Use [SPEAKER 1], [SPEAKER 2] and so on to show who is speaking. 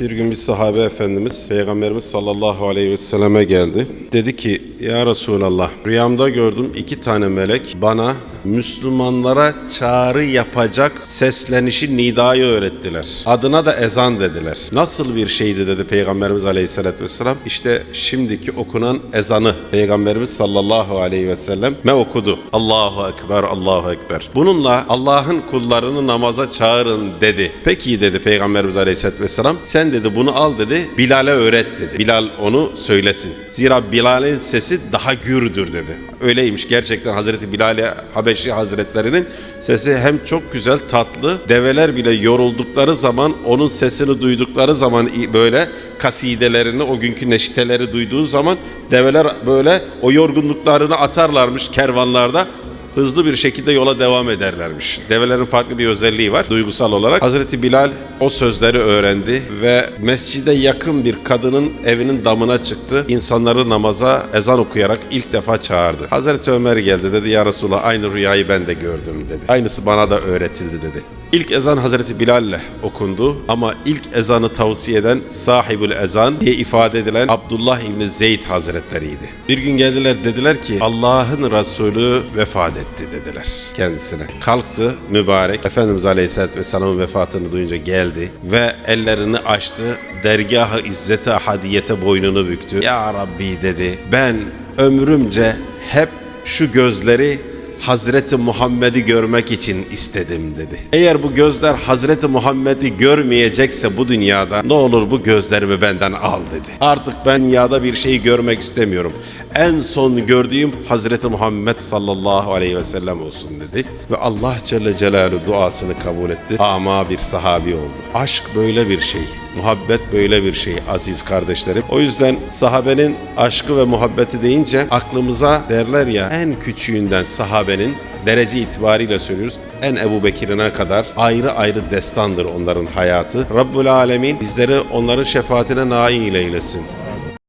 [SPEAKER 1] Bir gün bir sahabe efendimiz Peygamberimiz sallallahu aleyhi ve selleme geldi. Dedi ki ya Resulallah rüyamda gördüm iki tane melek bana Müslümanlara çağrı yapacak seslenişi nidayı öğrettiler. Adına da ezan dediler. Nasıl bir şeydi dedi Peygamberimiz aleyhissalatü vesselam. İşte şimdiki okunan ezanı Peygamberimiz sallallahu aleyhi ve sellem me okudu. Allahu Ekber, Allahu Ekber. Bununla Allah'ın kullarını namaza çağırın dedi. Peki dedi Peygamberimiz aleyhissalatü vesselam. Sen dedi bunu al dedi Bilal'e öğret dedi. Bilal onu söylesin. Zira Bilal'in sesi daha gürdür dedi. Öyleymiş gerçekten Hazreti Bilal'e Habeşi Hazretlerinin sesi hem çok güzel tatlı. Develer bile yoruldukları zaman onun sesini duydukları zaman böyle kasidelerini o günkü neşiteleri duyduğu zaman develer böyle o yorgunluklarını atarlarmış kervanlarda hızlı bir şekilde yola devam ederlermiş. Develerin farklı bir özelliği var duygusal olarak. Hazreti Bilal o sözleri öğrendi ve mescide yakın bir kadının evinin damına çıktı. İnsanları namaza ezan okuyarak ilk defa çağırdı. Hazreti Ömer geldi dedi ya Resulallah aynı rüyayı ben de gördüm dedi. Aynısı bana da öğretildi dedi. İlk ezan Hazreti Bilal'le okundu ama ilk ezanı tavsiye eden sahibül ezan diye ifade edilen Abdullah İbni Zeyd Hazretleriydi. Bir gün geldiler dediler ki Allah'ın Resulü vefat etti dediler kendisine. Kalktı mübarek Efendimiz Aleyhisselatü Vesselam'ın vefatını duyunca geldi ve ellerini açtı dergahı izzete hadiyete boynunu büktü. Ya Rabbi dedi ben ömrümce hep şu gözleri Hazreti Muhammed'i görmek için istedim dedi. Eğer bu gözler Hazreti Muhammed'i görmeyecekse bu dünyada ne olur bu gözlerimi benden al dedi. Artık ben dünyada bir şeyi görmek istemiyorum. En son gördüğüm Hazreti Muhammed sallallahu aleyhi ve sellem olsun dedi. Ve Allah Celle Celaluhu duasını kabul etti. Ama bir sahabi oldu. Aşk böyle bir şey. Muhabbet böyle bir şey aziz kardeşlerim. O yüzden sahabenin aşkı ve muhabbeti deyince aklımıza derler ya en küçüğünden sahabenin derece itibariyle söylüyoruz. En Ebu Bekir'ine kadar ayrı ayrı destandır onların hayatı. Rabbul Alemin bizleri onların şefaatine nail eylesin.